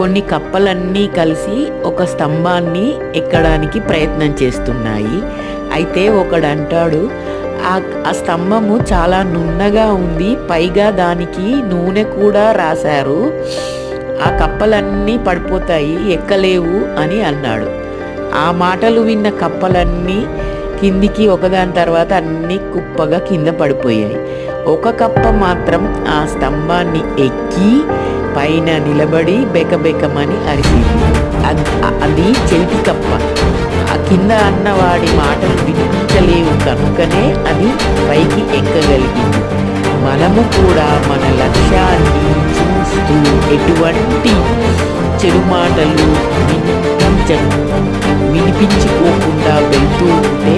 కొన్ని కప్పలన్నీ కలిసి ఒక స్తంభాన్ని ఎక్కడానికి ప్రయత్నం చేస్తున్నాయి. అయితే ఒకడంటాడు ఆ ఆ స్తంభము చాలా నున్నగా ఉంది పైగా దానికి నూనె కూడా రాశారు. ఆ కప్పలన్నీ పడిపోతాయి ఎక్కలేవు అని అన్నాడు. ఆ మాటలు విన్న కప్పలన్నీ కిందికి ఒకదాని తర్వాత అన్ని కుప్పగా కింద పడిపోయాయి. ఒక కప్ప మాత్రం ఆ స్తంభాన్ని ఎక్కి పైన నిలబడి బెకబెకమని అరిసింది అది చెవిటి కప్ప. ఆ కింద అన్నవాడి మాటలు వినిపించలేవు కనుకనే అది పైకి ఎక్కగలిగింది. మనము కూడా మన లక్ష్యాన్ని చూస్తూ ఎటువంటి చెడు మాటలు వినిపించ వినిపించుకోకుండా వెళ్తూ ఉంటే